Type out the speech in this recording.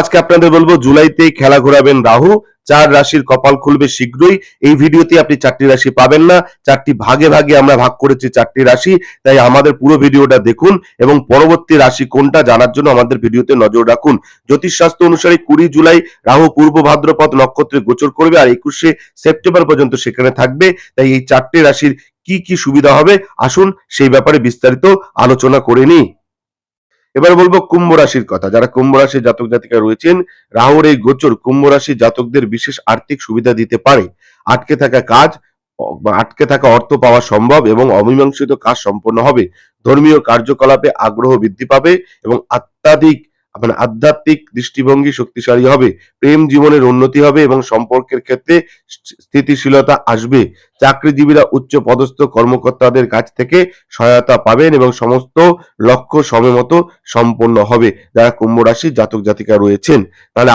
আজকে আপনাদের বলব, জুলাইতেই খেলা ঘোরাবেন রাহু। চার রাশির কপাল খুলবে শীঘ্রই। এই ভিডিওতে আপনি চারটি রাশি পাবেন না। চারটি ভাগে ভাগে আমরা ভাগ করেছি চারটি রাশি। তাই আমাদের পুরো ভিডিওটা দেখুন এবং পরবর্তী রাশি কোনটা জানার জন্য আমাদের ভিডিওতে নজর রাখুন। জ্যোতিষশাস্ত্র অনুসারে কুড়ি জুলাই রাহু পূর্ব ভাদ্রপদ নক্ষত্রে গোচর করবে আর একুশে সেপ্টেম্বর পর্যন্ত সেখানে থাকবে। তাই এই চারটি রাশির কি কি সুবিধা হবে? আসুন সেই ব্যাপারে বিস্তারিত আলোচনা করে নিই। এবার বলব কুম্ভ রাশির কথা। যারা কুম্ভ রাশির জাতক জাতিকা রয়েছেন, রাহুর এই গোচর কুম্ভ রাশির জাতকদের বিশেষ আর্থিক সুবিধা দিতে পারে। আটকে থাকা কাজ আটকে থাকা অর্থ পাওয়া সম্ভব এবং অমীমাংসিত কাজ সম্পন্ন হবে। ধর্মীয় কার্যকলাপে আগ্রহ বৃদ্ধি পাবে এবং আত্মাধিক মানে আধ্যাত্মিক দৃষ্টিভঙ্গি শক্তিশালী হবে, প্রেম জীবনের উন্নতি হবে এবং সম্পর্কের ক্ষেত্রে স্থিতিশীলতা আসবে। চাকরিজীবীরা উচ্চ পদস্থ কর্মকর্তাদের কাছ থেকে সহায়তা পাবেন এবং সমস্ত লক্ষ্য সময়মতো সম্পন্ন হবে। যারা কুম্ভ রাশির জাতক জাতিকা রয়েছেন, তাহলে